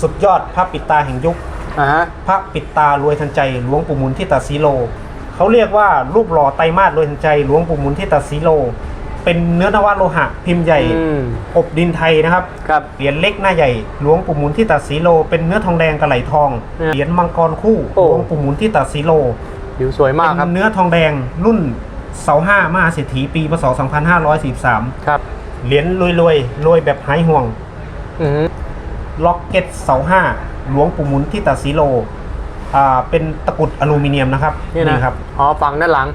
สุดยอดพระปิดตาแห่งยุค อ่าฮะพระปิดตารวยทันใจหลวงปู่หมุนที่ตัดสีโล เขาเรียกว่ารูปหล่อไตรมาสรวยทันใจหลวงปู่หมุนที่ตัดสีโล เป็นเนื้อนวโลหะพิมพ์ใหญ่อืมอบดินไทยนะครับ ครับ เหรียญเล็กหน้าใหญ่หลวงปู่หมุนที่ตัดสีโล เป็นเนื้อทองแดงกระไหลทองเนี่ยเหรียญมังกรคู่โอ้หลวงปู่หมุนที่ตัดสีโลผิวสวยมากคเป็รับนเนื้อทองแดงรุ่นเสาห้ามหาเศรษฐีปีพศ2543ครับเหรียญรวยรวยๆรวยแบบหายห่วง อือฮึ ล็อกเก็ตเสาห้าหลวงปู่หมุนที่ตัดสีโล อ่า เป็นตะกรุดอลูมิเนียมนะครับนี่นะครับอ๋อฝั่งด้านหลัง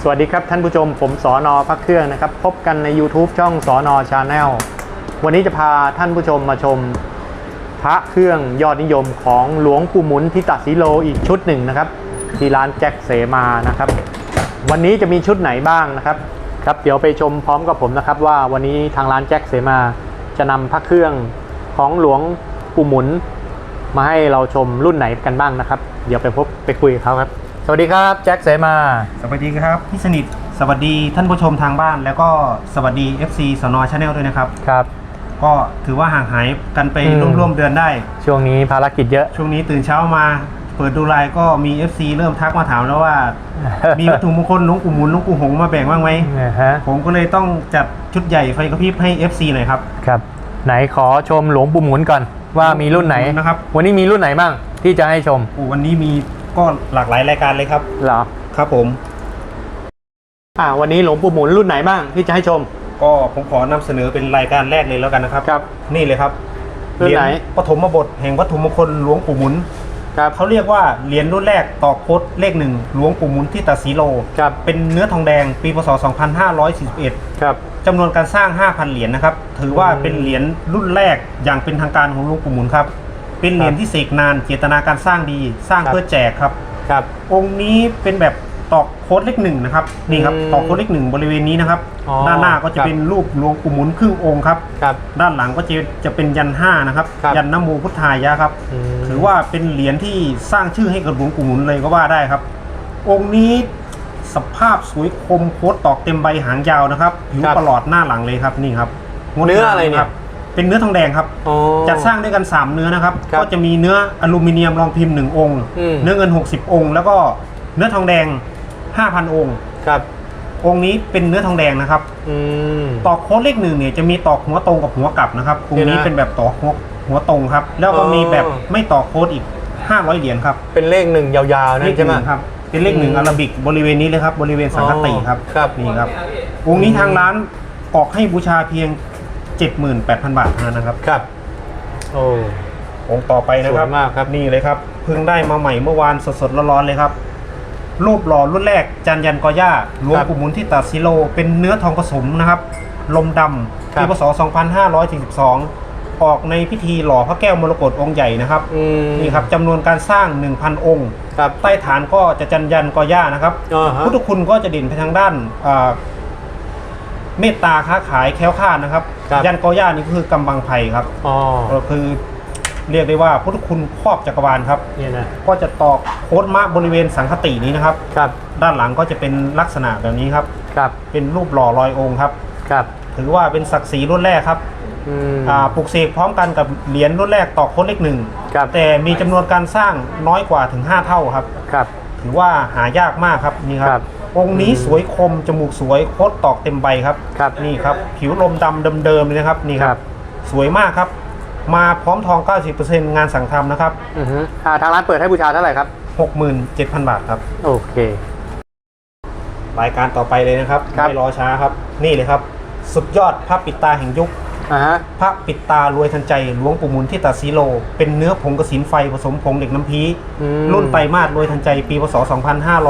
สวัสดีครับท่านผู้ชมผมสอนอพักเครื่องนะครับ พบกันใน YouTube ช่องสอนอชาแนลวันนี้จะพาท่านผู้ชมมาชม พระเครื่องยอดนิยมของหลวงปู่หมุนที่ตัดสีโลอีกชุดหนึ่งนะครับ ที่ร้านแจ็คเสมานะครับ วันนี้จะมีชุดไหนบ้างนะครับครับเดี๋ยวไปชมพร้อมกับผมนะครับ ว่าวันนี้ทางร้านแจ็คเสมาจะนำพระเครื่องของหลวงปู่หมุน มาให้เราชมรุ่นไหนกันบ้างนะครับ เดี๋ยวไปพบไปคุยกับเขาครับ สวัสดีครับแจ็คเสมา สวัสดีครับพี่สนิทสวัสดีท่านผู้ชมทางบ้าน แล้วก็สวัสดี FC สนชาแนลด้วยนะครับ ครับ ก็ถือว่าห่างหายกันไปอืม ร่วมๆเดือนได้ ช่วงนี้ภารกิจเยอะ ช่วงนี้ตื่นเช้ามาเปิดดูไลน์ก็มี FC เริ่มทักมาถามแล้วว่า มีวัตถุมงคลหลวงปู่หมุนหลวงปู่หงส์มาแบ่งบ้างไหมนะฮะผมก็เลยต้องจัดชุดใหญ่ไฟกระพริบให้ FC หน่อยครับ ครับ ไหนขอชมหลวงปู่หมุนก่อนว่ามีรุ่นไหนนะครับ วันนี้มีรุ่นไหนบ้างที่จะให้ชมโอ้วันนี้มีก็หลากหลายรายการเลยครับเหรอครับผม อ่า วันนี้หลวงปู่หมุนรุ่นไหนบ้างที่จะให้ชม ก็ผมขอนำเสนอเป็นรายการแรกเลยแล้วกันนะครับครับ นี่เลยครับรุ่นไหนเรียปฐมบทแห่งวัตถุมงคลหลวงปู่หมุน ครับเขาเรียกว่าเหรียญรุ่นแรกต่อโคดเลขหนึ่งหลวงปู่หมุนที่ตัดสีโล ครับเป็นเนื้อทองแดงปีพศ 2541ครับจำนวนการสร้าง 5,000 เหรียญนะครับ ถือว่าอืมเป็นเหรียญรุ่นแรกอย่างเป็นทางการของหลวงปู่หมุนครับ เป็นเหรียญที่เสกนานเจตนาการสร้างดี สร้างครับเพื่อแจกครับ ครับ องค์นี้เป็นแบบ ตอกโค้ดเลขหนึ่งนะครับนี่ครับอืมตอกโค้ดเลขหนึ่งบริเวณนี้นะครับ อ๋อด้านหน้าก็จะครับเป็นรูปหลวงปู่หมุนครึ่งองค์ครับครับด้านหลังก็จะจะเป็นยันห้านะครับครับ ยันนโมพุทธายะครับอืมถือว่าเป็นเหรียญที่สร้างชื่อให้กับหลวงปู่หมุนเลยก็ว่าได้ครับ องค์นี้สภาพสวยคมโคตรตอกเต็มใบหางยาวนะครับผิวครับประหลอดหน้าหลังเลยครับนี่ครับงดเนื้อามอะไรเนี่ยครับเป็นเนื้อทองแดงครับ อ๋อ จัดสร้างด้วยกัน 3 เนื้อนะครับ ครับก็จะมีเนื้ออลูมิเนียมรองพิมพ์ 1 องค์ อืมเนื้อเงิน 60 องค์ แล้วก็เนื้อทองแดง 5,000 องค์ ครับ องค์นี้เป็นเนื้อทองแดงนะครับ อืม ตอกโค้ดเลขหนึ่งเนี่ยจะมีตอกหัวตรงกับหัวกลับนะครับองค์นี้เดี๋ยวนะเป็นแบบตอกหัวหัวตรงครับ แล้วก็อ๋อมีแบบไม่ตอกโค้ดอีก 500 เหรียญครับ เป็นเลขหนึ่งยาวๆนั่เลนขใช่ไหมนึ่งครับ เป็นเลขหนึ่งอืมอาราบิกบริเวณนี้เลยครับบริเวณสังคติครับอ๋อครับนี่ครับ องค์นี้ทางร้านออกให้บูชาเพียง 78,000 บาทเท่านั้นนะครับ ครับ โอ้องค์ต่อไปนะครับสวยมากครับนี่เลยครับเพิ่งได้มาใหม่เมื่อวานสดๆร้อนๆเลยครับ รูปหล่อรุ่นแรกจันยันกอย่าหลวงปู่หมุนที่ตัดซิโล เป็นเนื้อทองผสมนะครับ ลมดำครับปีพศ 2542 ออกในพิธีหล่อพระแก้วมรกตองค์ใหญ่นะครับอืมนี่ครับจำนวนการสร้าง 1,000 องค์ครับใต้ฐานก็จะจันยันกอย่านะครับอ่าฮะพุทธคุณก็จะเด่นไปทางด้านอ่าเมตตาค้าขายแคล้วคลาดนะครับครับ ยันกอย่านี่ก็คือกำบังไพรครับอ๋อก็คือ เรียกได้ว่าพุทธคุณครอบจักรวาลครับนี่นะก็จะตอกโคดมะบริเวณสังคตินี้นะครับ ครับด้านหลังก็จะเป็นลักษณะแบบนี้ครับ ครับเป็นรูปหล่อลอยองค์ครับ ครับถือว่าเป็นศักดิ์ศรีรุ่นแรกครับอืม อ่าปลุกเสกพร้อมกันกับเหรียญรุ่นแรกตอกโคดเลขหนึ่งครับ แต่มีจำนวนการสร้างน้อยกว่าถึง 5 เท่าครับ ครับ ถือว่าหายากมากครับนี่คครัรับ บ องค์นี้สวยคมจมูกสวยโคตรตอกเต็มใบครับ ครับ นี่ครับ ผิวลมดำเดิมๆเลยนะครับนี่คครัรับ บ สวยมากครับ มาพร้อมทอง 90%งานสั่งทำนะครับ อือฮึอ่าทางร้านเปิดให้บูชาเท่าไหร่ครับ 67,000 บาทครับ โอเค รายการต่อไปเลยนะครับ ครับ ไม่รอช้าครับ นี่เลยครับ สุดยอดพระปิดตาแห่งยุค อ่าฮะพระปิดตารวยทันใจหลวงปู่หมุนที่ตัดสีโล เป็นเนื้อผงกระสินไฟผสมผงเหล็กน้ำพี อืมรุ่นไตรมาสรวยทันใจปีพศ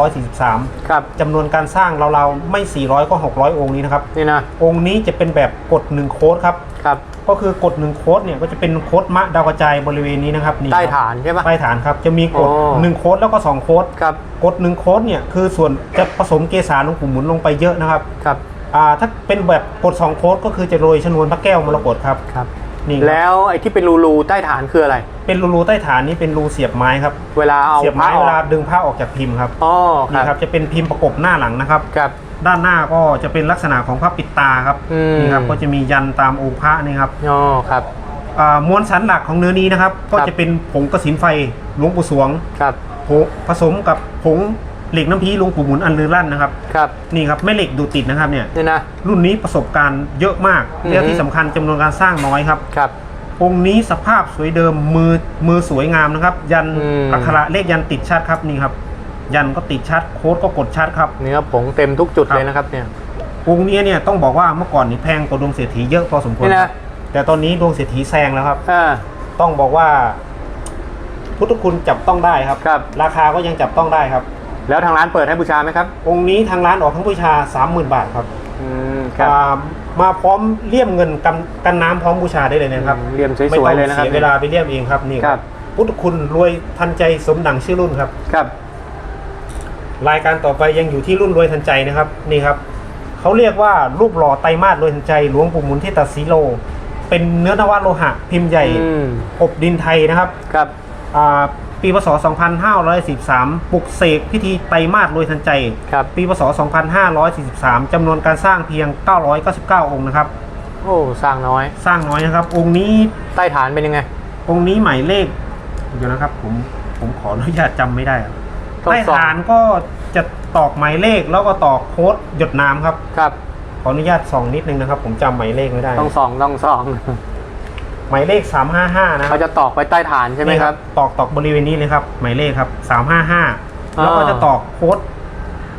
2543ครับ จำนวนการสร้างราวๆไม่ 400 ก็ 600 องค์นี้นะครับ นี่นะ องค์นี้จะเป็นแบบกด 1 โค้ดครับ ครับก็คือกด1โค้ดเนี่ยก็จะเป็นโค้ดมะดาวกระจายบริเวณนี้นะครับนี่ใต้ครับฐานใช่ปะใต้ฐานครับจะมีกดอ๋อ1โค้ดแล้วก็2โค้ดครับกด1โค้ดเนี่ยคือส่วนจะผสมเกสาหลวงปู่หมุนลงไปเยอะนะครับครับอ่าถ้าเป็นแบบกด2โค้ดก็คือจะโรยชนวนพระแก้วมรกตครับครับนี่ครับแล้วไอ้ที่เป็นรูๆใต้ฐานคืออะไร เป็นรูๆใต้ฐานนี้เป็นรูเสียบไม้ครับ เวลาเอาเสียบพระไม้ออเวลากดึงผ้าออกจากพิมพ์ครับอ๋อคนี่ครัรับบจะเป็นพิมพ์ประกบหน้าหลังนะครับครับ ด้านหน้าก็จะเป็นลักษณะของพระปิดตาครับอืม นี่ครับก็จะมียันตามองค์พระนี่ครับอ๋อครับ อ่ามวลสันหลักของเนื้อนี้นะครับ ก็ครับ จะเป็นผงกระสินไฟหลวงปู่สวงครับผงผสมกับผงเหล็กน้ำพีหลวงปู่หมุนอันลือลั่นนะครับครับนี่ครับแม่เหล็กดูดติดนะครับเนี่ย นี่นะ รุ่นนี้ประสบการณ์เยอะมากอือฮึแล้วที่สำคัญจำนวนการสร้างน้อยครับ ครับ องค์นี้สภาพสวยเดิมมือมือสวยงามนะครับ ยันอืม อักขระเลขยันติดชัดครับนี่ครับ ยันก็ติดชัดโค้ดก็กดชัดครับ เนื้อผงเต็มทุกจุดครับ เลยนะครับเนี่ยองค์นี้เนี่ยต้องบอกว่าเมื่อก่อนนี่แพงกว่าดวงเศรษฐีเยอะพอสมควรนี่คนะรับแต่ตอนนี้ดวงเศรษฐีแซงแล้วครับ อ่า ต้องบอกว่า พุทธคุณจับต้องได้ครับ ครับ ราคาก็ยังจับต้องได้ครับ แล้วทางร้านเปิดให้บูชาไหมครับ องค์นี้ทางร้านออกทั้งบูชา 30,000 บาทครับอืมครับอ่ามาพร้อมเลี่ยมเงินกันกันน้ำพร้อมบูชาได้เลยนะครับอืมเลี่ยมสไม่วยต้อๆงเลยนะครับ เสียเวลาไปเลี่ยมเองครับนี่ครับ พุทธคุณรวยทันใจสมดังชื่อรุ่นครับ ครับ รายการต่อไปยังอยู่ที่รุ่นรวยทันใจนะครับนี่ครับเขาเรียกว่ารูปหล่อไตรมาสรวยทันใจหลวงปู่หมุนที่ตัดสีโล เป็นเนื้อนวโลหะ พิมพ์ใหญ่อืม อบดินไทยนะครับครับ อ่าปีพศ 2513ปลุกเสกพิธีไตรมาสรวยทันใจ ครับ ปีพศ 2543จำนวนการสร้างเพียง 999 องค์นะครับ โอ้สร้างน้อย สร้างน้อยนะครับ องค์นี้ใต้ฐานเป็นยังไง องค์นี้หมายเลขเดี๋ยวนะครับ ผมผมขออนุญาตจำไม่ได้ครับ ต้องใต้ส่องฐานก็จะตอกหมายเลขแล้วก็ตอกโค้ดหยดน้ำครับ ครับ ขออนุญาตส่องนิดนึงนะครับ ผมจำหมายเลขไม่ได้ต้องส่องต้องส่องหมายเลข 355 นะคเขารับจะตอกไปใต้ฐานใช่ไหมครับตอกตอกบริเวณนี้เลยครับหมายเลขครับ 355 แล้วก็จะตอกโค้ด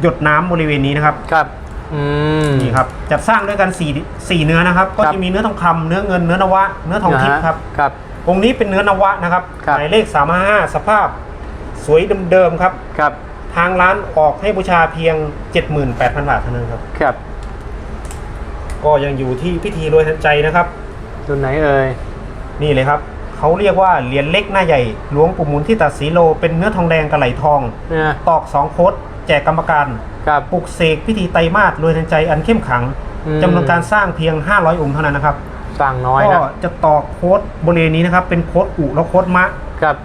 หยดน้ำบริเวณนี้นะครับ ครับ อืม นี่ครับจัดสร้างด้วยกันสี่สี่เนื้อนะครับ ก็ครับ จะมีเนื้อทองคำเนื้อเงินเนื้อนวะ เนื้อทองทิพย์ครับ ครับ องค์นี้เป็นเนื้อนวะนะครับครับ หมายเลข355สภาพ สวยเดิมๆครับ ครับ ทางร้านออกให้บูชาเพียง 78,000 บาทเท่านั้นครับ ครับ ก็ยังอยู่ที่พิธีรวยทันใจนะครับรุ่นไหนเอ่ย นี่เลยครับ เขาเรียกว่าเหรียญเล็กหน้าใหญ่ หลวงปู่หมุนที่ตัดสีโล เป็นเนื้อทองแดงกระไหลทอง เนี่ย ตอกสองโคดแจกกรรมการ ครับ ปลุกเสกพิธีไตรมาสรวยทันใจอันเข้มขังอืม จำนวนการสร้างเพียง 500 องค์เท่านั้นนะครับสร้างน้อยก็นะ จะตอกโค้ดบริเวณนี้นะครับ เป็นโค้ดอุแล้วโค้ดมะ ครับ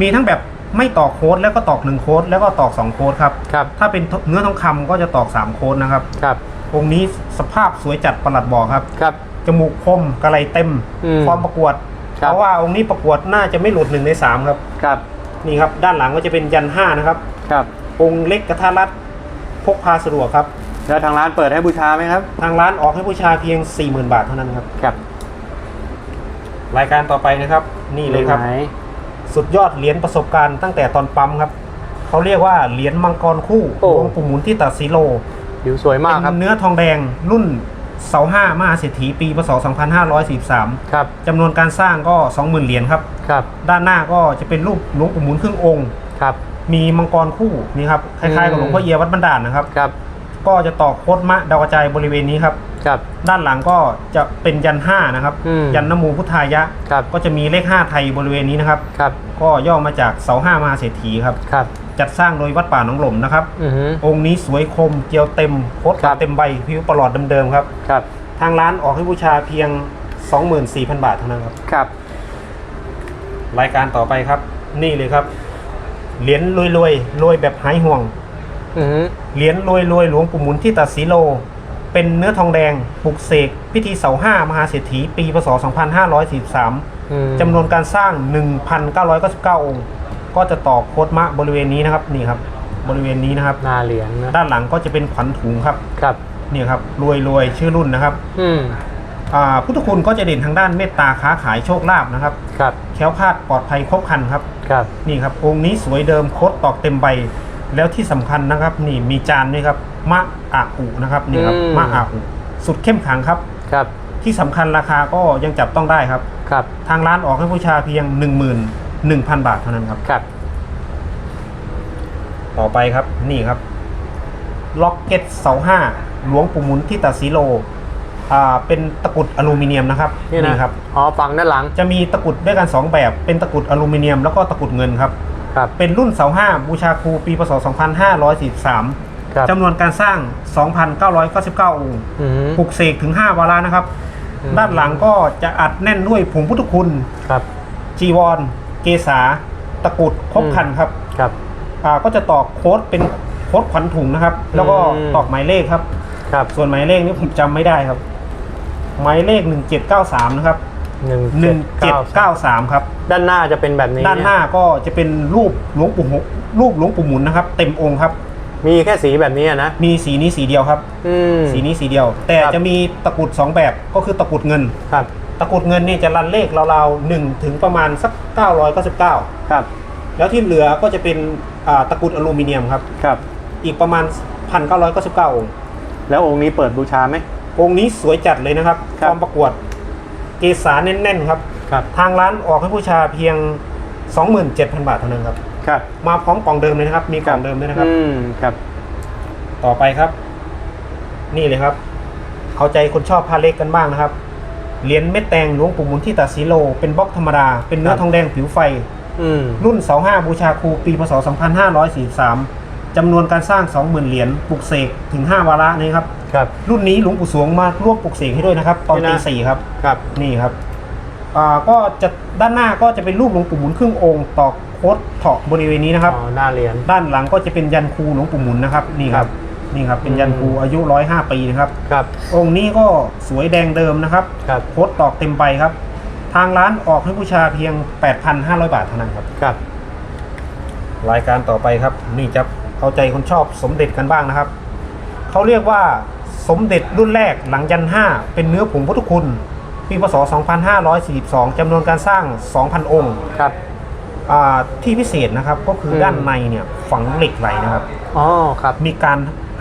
มีทั้งแบบ ไม่ตอกโค้ดแล้วก็ตอกหนึ่งโค้ดแล้วก็ตอกสองโค้ดครับครับถ้าเป็นเนื้อทองคำก็จะตอกสามโค้ดนะครับครับองค์นี้สภาพสวยจัดประหลัดบอกครับครับจมูกคมกระไรเต็มอืมความประกวดครับเพราะว่าองค์นี้ประกวดน่าจะไม่หลุดหนึ่งในสามครับครับนี่ครับด้านหลังก็จะเป็นยันห้านะครับครับองค์เล็กกระทะรัดพกพาสะดวกครับแล้วทางร้านเปิดให้บูชาไหมครับ ทางร้านออกให้ผู้ชาเพียง 40,000 บาทเท่านั้นครับครับ รายการต่อไปนะครับ นี่เลยครับไหน สุดยอดเหรียญประสบการณ์ตั้งแต่ตอนปั๊มครับ เขาเรียกว่าเหรียญมังกรคู่หลวงปู่หมุนที่ตัดสีโลผิวสวยมากคเป็รับนเนื้อทองแดงรุ่นเสาห้ามหาเศรษฐีปีพศ 2543ครับ จำนวนการสร้างก็ 20,000 เหรียญครับ ครับ ด้านหน้าก็จะเป็นรูปหลวงปู่หมุนครึ่งองค์ ครับ มีมังกรคู่นี่ครับคล้ายๆกับหลวงพ่อเอียวัดบันดาลนะครับ ครับ ก็จะตอกโคดมะดาวกระจายบริเวณนี้ครับ ครับ ด้านหลังก็จะเป็นยันห้านะครับ อืม ยันนโมูพุทธายะ ครับ ก็จะมีเลข5ไทยบริเวณนี้นะครับ ครับ ก็ย่อมาจากเสาห้ามหาเศรษฐีครับ ครับ จัดสร้างโดยวัดป่าหนองหล่มนะครับ อือหือองค์นี้สวยคมเกลียวเต็มโคตรครับ เต็มใบผิวประหลอดเดิมๆครับ ครับ ทางร้านออกให้บูชาเพียง 24,000 บาทเท่านั้นครับ ครับ รายการต่อไปครับ นี่เลยครับ เหรียญรวยรวยรวยแบบหายห่วง อือหือเหรียญรวยรวยหลวงปู่หมุนที่ตัดสีโล เป็นเนื้อทองแดงปลุกเสกพิธีเสาห้ามหาเศรษฐีปีพศ 2543อืมจำนวนการสร้าง 1,999 องค์ ก็จะต่อโคดมะบริเวณนี้นะครับนี่ครับ บริเวณนี้นะครับ หน้าเหรียญนะด้านหลังก็จะเป็นขวัญถุงครับครับนี่ครับรวยรวยชื่อรุ่นนะครับ อืมอ่าพุทธคุณก็จะเด่นทางด้านเมตตาค้าขายโชคลาภนะครับ ครับแคล้วคลาดปลอดภัยครบครันครับ ครับ นี่ครับ องค์นี้สวยเดิมโคดตอกเต็มใบ แล้วที่สำคัญนะครับ นี่มีจานด้วยครับ มะอาอุนะครับนี่ครับอืม มะอาอุสุดเข้มขังครับ ครับที่สำคัญราคาก็ยังจับต้องได้ครับ ครับทางร้านออกให้ผู้ชาเพียง 11,000 บาทเท่านั้นครับ ครับต่อไปครับนี่ครับล็อกเก็ตเสาห้าหลวงปู่หมุนที่ตัดสีโลอ่าเป็นตะกรุดอลูมิเนียมนะครับนี่นะครับ อ๋อฝั่งด้านหลังจะมีตะกรุดด้วยกัน 2 แบบ เป็นตะกรุดอลูมิเนียมแล้วก็ตะกรุดเงินครับ ครับเป็นรุ่นเสาห้าบูชาครูปีพศ 2543 ครับจำนวนการสร้าง 2,999 องค์อือหือปลุกเสกถึง 5 วาระนะครับ อืม ด้านหลังก็จะอัดแน่นด้วยผงพุทธคุณ ครับ จีวร เกษา ตะกรุดครบครันครับครับ อ่าก็จะต่อโค้ดเป็นโคดขวัญถุงนะครับ แล้วก็อืม ตอกหมายเลขครับ ครับส่วนหมายเลขนี้ผมจำไม่ได้ครับ หมายเลข 1793 นะครับ หนึ่งเจ็ดเก้า1793 ครับ ด้านหน้าจะเป็นแบบนี้ด้านหน้าก็จะเป็นรูปหลวงปู่หงรูปหลวงปู่หมุนนะครับ เต็มองค์ครับ มีแค่สีแบบนี้อะนะ มีสีนี้สีเดียวครับอืมสีนี้สีเดียว แต่ครับจะมีตะกรุดสองแบบก็คือตะกรุดเงินครับ ตะกรุดเงินนี่จะรันเลขราวๆหนึ่งถึงประมาณสัก 999 ครับ แล้วที่เหลือก็จะเป็นอ่าตะกรุดอลูมิเนียมครับครับ อีกประมาณ 1,999 องค์ แล้วองค์นี้เปิดบูชาไหมองค์นี้สวยจัดเลยนะครับครับฟอร์มประกวด เกษาแน่นๆครับครับ ทางร้านออกให้ผู้ชาเพียง 27,000 บาทเท่านั้นครับ ครับมาพร้อมกล่องเดิมเลยนะครับ มีกล่องเดิมด้วยนะครับ อืมครับ ต่อไปครับ นี่เลยครับ เอาใจคนชอบผ้าเล็กกันบ้างนะครับ เหรียญเม็ดแตงหลวงปู่หมุนที่ตาสีโล เป็นบล็อกธรรมดา เป็นเนื้อครับทองแดงผิวไฟ อืมรุ่น 25 บูชาครูปีพศ 2543จำนวนการสร้าง 20,000 เหรียญปลุกเสกถึง 5 วาระนี้ครับ ครับ รุ่นนี้หลวงปู่สวงมาร่วมปลุกเสกให้ด้วยนะครับตอนนี่ตีนะสี่ครับ ครับ นี่ครับ อ่าก็จะด้านหน้าก็จะเป็นรูปหลวงปู่หมุนครึ่งองค์ตอกโคดเถาะบริเวณนี้นะครับ อ๋อหน้าเหรียญ ด้านหลังก็จะเป็นยันครูหลวงปู่หมุนนะครับนี่ครับนี่ครับเป็นยันครูอายุ105ปีนะครับ ครับ องค์นี้ก็สวยแดงเดิมนะครับครับ โคดตอกเต็มใบครับ ทางร้านออกให้บูชาเพียง 8,500 บาทเท่านั้นครับ ครับ รายการต่อไปครับ นี่จะเอาใจคนชอบสมเด็จกันบ้างนะครับ เขาเรียกว่าสมเด็จรุ่นแรกหลังยัน5เป็นเนื้อผงพุทธคุณ ปีพศ 2542จำนวนการสร้าง 2,000 องค์ครับ อ่าที่พิเศษนะครับ ก็คืออม ด้านในเนี่ยฝังเหล็กไหลนะครับ อ๋อครับมีการ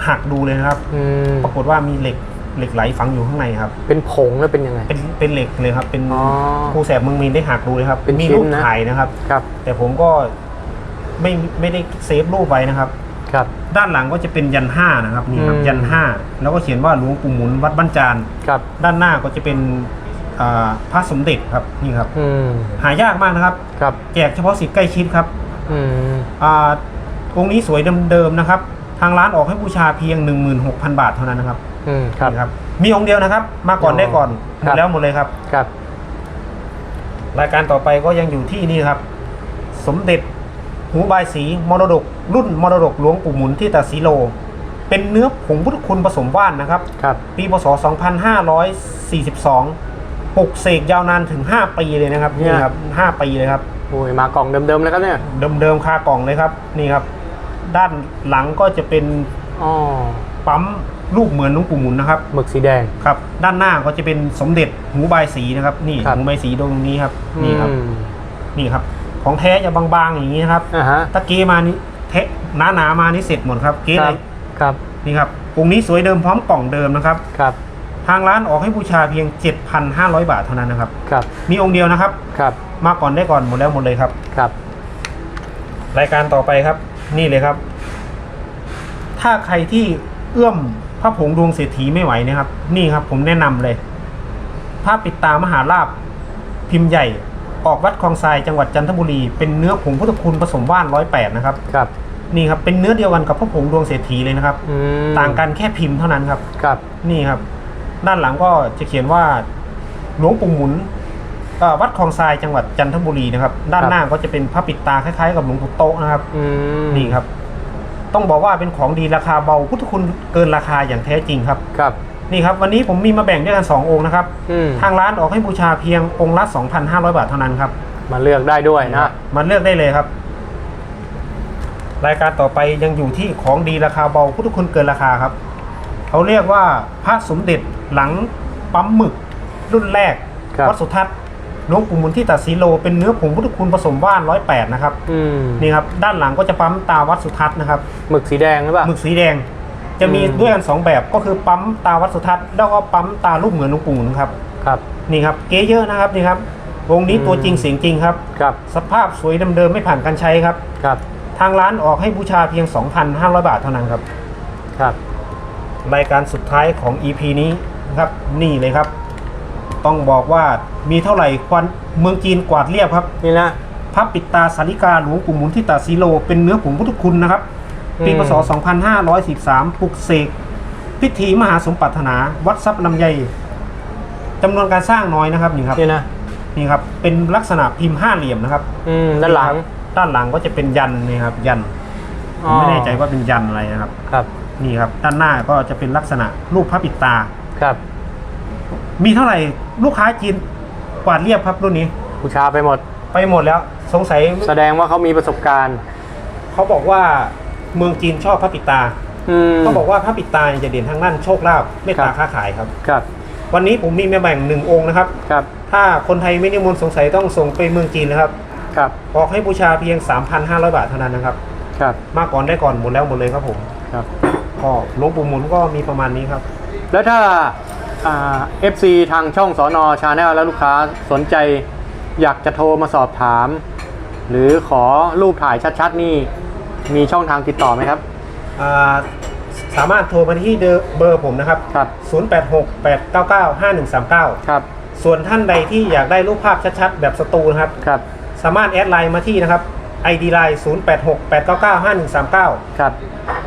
หักดูเลยนะครับ อืมปรากฏว่ามีเหล็กเหล็กไหลฝังอยู่ข้างในครับ เป็นผงแล้วเป็นยังไง เป็นเป็นเหล็กเลยครับ เป็นอ๋อครูแสบเมืองมีนได้หักดูเลยครับเป็นมีชิ้นรูปนะ ถ่ายนะครับ ครับแต่ผมก็ไม่ไม่ได้เซฟรูปไว้นะครับ ครับ ด้านหลังก็จะเป็นยันห้านะครับนี่ครับอืม ยันห้าแล้วก็เขียนว่าหลวงปู่หมุนวัดบ้านจาน ครับ ด้านหน้าก็จะเป็น อ่าพระสมเด็จครับนี่ครับ อืมหายากมากนะครับ ครับแจกเฉพาะสิทธิ์ใกล้ชิดครับอืมอ่าองค์นี้สวยเดิมๆนะครับ ทางร้านออกให้บูชาเพียง 16,000 บาทเท่านั้นนะครับอืมครับ นี่ครับ มีองค์เดียวนะครับ มาก่อนอ๋อได้ก่อนหคมรับ ดแล้วหมดเลยครับ ครับรายการต่อไปก็ยังอยู่ที่นี่ครับ สมเด็จหูบายสีมรดก รุ่นมรดกหลวงปู่หมุนที่ตาสีโล เป็นเนื้อผงพุทธคุณผสมว่านนะครับ ครับ ปีพศ 2542 ปลุกเสกยาวนานถึง 5 ปีเลยนะครับเนี่ย นี่ครับ5ปีเลยครับ โอ้ยมากล่องเดิมๆเลยครับเนี่ยเดิมๆคากล่องเลยครับ นี่ครับ ด้านหลังก็จะเป็นอ๋อปั๊มรูปเหมือนหลวงปู่หมุนนะครับ หมึกสีแดง ครับ ด้านหน้าก็จะเป็นสมเด็จหูบายสีนะครับ นี่ครับ หูบายสีตรงนี้ครับ นี่ครับ อืมนี่ครับ ของแท้จะบางๆอย่างนี้นะครับ อ่าฮะถ้าเกมานี่เทะหนาๆมานี่เสร็จหมดครับ เกคเลรับยครับ นี่ครับองค์นี้สวยเดิมพร้อมกล่องเดิมนะครับ ครับ ทางร้านออกให้บูชาเพียง 7,500 บาทเท่านั้นนะครับ ครับ มีองค์เดียวนะครับ ครับ มาก่อนได้ก่อนหมดแล้วหมดเลยครับ ครับ รายการต่อไปครับ นี่เลยครับ ถ้าใครที่เอื้อมพระผงดวงเศรษฐีไม่ไหวนะครับ นี่ครับผมแนะนำเลยผ้าปิดตามหาลาบพิมพ์ใหญ่ ออกวัดคลองทรายจังหวัดจันทบุรี เป็นเนื้อผงพุทธคุณผสมว่านร้อยแปดนะครับ ครับ นี่ครับเป็นเนื้อเดียวกันกับพระผงดวงเศรษฐีเลยนะครับอืมต่างกันแค่พิมพ์เท่านั้นครับ ครับ นี่ครับ ด้านหลังก็จะเขียนว่าหลวงปู่หมุนเอ่อวัดคลองทรายจังหวัดจันทบุรีนะครับ ด้านหน้าก็จะเป็นพระปิดตาคล้ายๆ กับหลวงปู่โตะนะครับอืมนี่ครับ ต้องบอกว่าเป็นของดีราคาเบาพุทธคุณเกินราคาอย่างแท้จริงครับครับ นี่ครับ วันนี้ผมมีมาแบ่งด้วยกัน2องค์นะครับอืมทางร้านออกให้บูชาเพียงองค์ละ2,500 บาทเท่านั้นครับ มาเลือกได้ด้วยนะมันเลือกได้เลยครับ รายการต่อไปยังอยู่ที่ของดีราคาเบาพุทธคุณเกินราคาครับเขาเรียกว่าพระสมเด็จ หลังปั๊มหมึกรุ่นแรกครับ วัดสุทัศน์หลวงปู่หมุนที่ตัดสีโล เป็นเนื้อผงพุทธคุณผสมว่านร้อยแปดนะครับอืมนี่ครับด้านหลังก็จะปั๊มตาวัดสุทัศน์นะครับหมึกสีแดงหรือเปล่า หมึกสีแดง จะมีอืม ด้วยกันสองแบบก็คือปั๊มตาวัดสุทัศน์แล้วก็ปั๊มตารูปเหมือนหลวงปู่หมุนครับครับ นี่ครับเก๋เยอะนะครับนี่ครับวงนี้อืมตัวจริงเสียงจริงครับ ครับสภาพสวยเดิมๆไม่ผ่านการใช้ครับ ครับทางร้านออกให้บูชาเพียง 2,500 บาทเท่านั้นครับ ครับ รายการสุดท้ายของ EP นี้นะ ครับ นี่เลยครับ ต้องบอกว่ามีเท่าไหร่ควันเมืองจีนกวาดเรียบครับนี่นะพระปิดตาสาริกาหลวงปู่หมุนที่ตาสีโล เป็นเนื้อผงพุทธคุณนะครับ ปีอืมพศ 2513ปลุกเสกพิธีมหาสมปรารถนา วัดทรัพย์ลำไยจำนวนการสร้างน้อยนะครับนี่ครับนี่นะนี่ครับ เป็นลักษณะพิมพ์ห้าเหลี่ยมนะครับ อืมด้านหลัง ด้านหลังก็จะเป็นยันนี่ครับ ยันผมไม่แน่ใจว่าเป็นยันอะไรนะครับ ครับ นี่ครับ ด้านหน้าก็จะเป็นลักษณะรูปพระปิดตา ครับมีเท่าไหร่ลูกค้าจีนกวาดเรียบครับรุ่นนี้ บูชาไปหมด ไปหมดแล้ว สงสัยแสดงว่าเขามีประสบการณ์เขาบอกว่าเมืองจีนชอบพระปิดตาอืมเขาบอกว่าพระปิดตาจะเด่นทางด้านโชคลาภเมตตาครับค้าขายครับ ครับวันนี้ผมมีมาแบ่งหนึ่งองค์นะครับ ครับถ้าคนไทยไม่นิมนต์สงสัยต้องส่งไปเมืองจีนนะครับครับออกให้บูชาเพียง 3,500 บาทเท่านั้นนะครับ ครับมาก่อนได้ก่อนหมดแล้วหมดเลยครับผมครับ ก็หลวงปู่หมุนก็มีประมาณนี้ครับ แล้วถ้าอ่า FC ทางช่องสอนอชาแนลแล้วลูกค้าสนใจอยากจะโทรมาสอบถาม หรือขอรูปถ่ายชัดๆ นี่มีช่องทางติดต่อไหมครับ อ่าสามารถโทรมาที่เบอร์ผมนะครับ ครับ 0868995139 ครับ ส่วนท่านใดที่อยากได้รูปภาพชัดๆ แบบสตูนะครับ ครับ สามารถแอดไลน์มาที่นะครับ ID line 0868995139 ครับ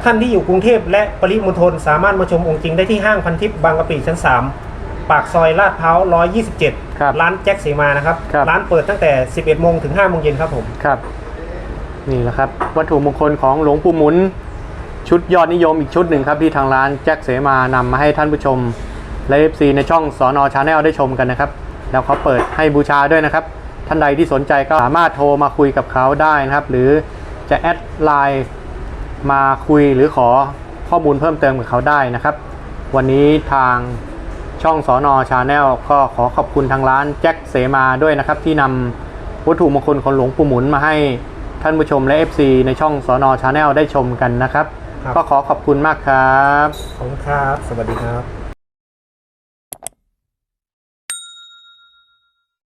ท่านที่อยู่กรุงเทพและปริมณฑลสามารถมาชมองค์จริงได้ที่ห้างพันทิพย์บางกะปิชั้น 3 ปากซอยลาดพร้าว127ครับร้านแจ็คเสมานะครับครับ ร้านเปิดตั้งแต่ 11โมงถึง5โมงเย็นครับผม ครับ นี่แหละครับ วัตถุมงคลของหลวงปู่หมุน ชุดยอดนิยมอีกชุดหนึ่งครับที่ทางร้านแจ็คเสมานำมาให้ท่านผู้ชมและ FC ในช่องสอนอชาแนลได้ชมกันนะครับ แล้วเขาเปิดให้บูชาด้วยนะครับ ท่านใดที่สนใจก็สามารถโทรมาคุยกับเขาได้นะครับ หรือจะแอดไลน์ มาคุยหรือขอข้อมูลเพิ่มเติมกับเขาได้นะครับ วันนี้ทางช่องสอนอชาแนลก็ขอขอบคุณทางร้านแจ็คเสมาด้วยนะครับ ที่นำวัตถุมงคลของหลวงปู่หมุนมาให้ท่านผู้ชมและ FC ในช่องสอนอชาแนลได้ชมกันนะครับ ครับ ก็ขอขอบคุณมากครับ ขอบคุณครับ สวัสดีครับ